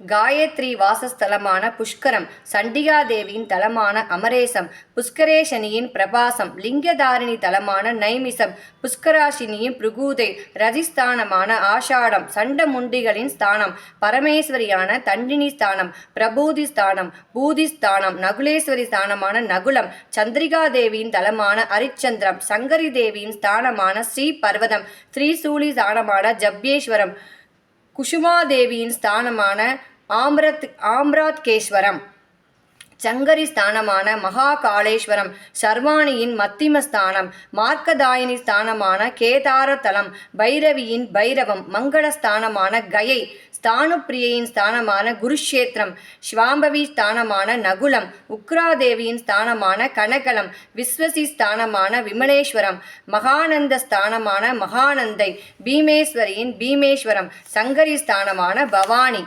காயத்ரி வாசஸ்தலமான புஷ்கரம் சண்டிகாதேவியின் தலமான அமரேசம் புஷ்கரேஷனியின் பிரபாசம் லிங்கதாரிணி தலமான நைமிசம் புஷ்கராசினியின் புருகூதை ரதிஸ்தானமான ஆஷாடம் சண்டமுண்டிகளின் ஸ்தானம் பரமேஸ்வரியான தண்டினி ஸ்தானம் பிரபூதி ஸ்தானம் பூதி ஸ்தானம் நகுலேஸ்வரி ஸ்தானமான நகுலம் சந்திரிகாதேவியின் தலமான அரிச்சந்திரம் சங்கரி தேவியின் ஸ்தானமான ஸ்ரீ பர்வதம் ஸ்ரீசூலி ஸ்தானமான ஜப்யேஸ்வரம் குசுமாதேவியின் ஸ்தானமான ஆம்ரத் ஆம்ராத்கேஸ்வரம். சங்கரி ஸ்தானமான மகாகாளேஸ்வரம் சர்வாணியின் மத்திம ஸ்தானம் மார்க்கதாயினி ஸ்தானமான கேதாரதலம் பைரவியின் பைரவம் மங்கள ஸ்தானமான கயை ஸ்தானுப்பிரியையின் ஸ்தானமான குருஷேத்திரம் ஸ்வாம்பவி ஸ்தானமான நகுலம் உக்ராதேவியின் ஸ்தானமான கனகலம் விஸ்வசி ஸ்தானமான விமலேஸ்வரம் மகானந்த ஸ்தானமான மகானந்தை பீமேஸ்வரியின் பீமேஸ்வரம் சங்கரி ஸ்தானமான பவானி.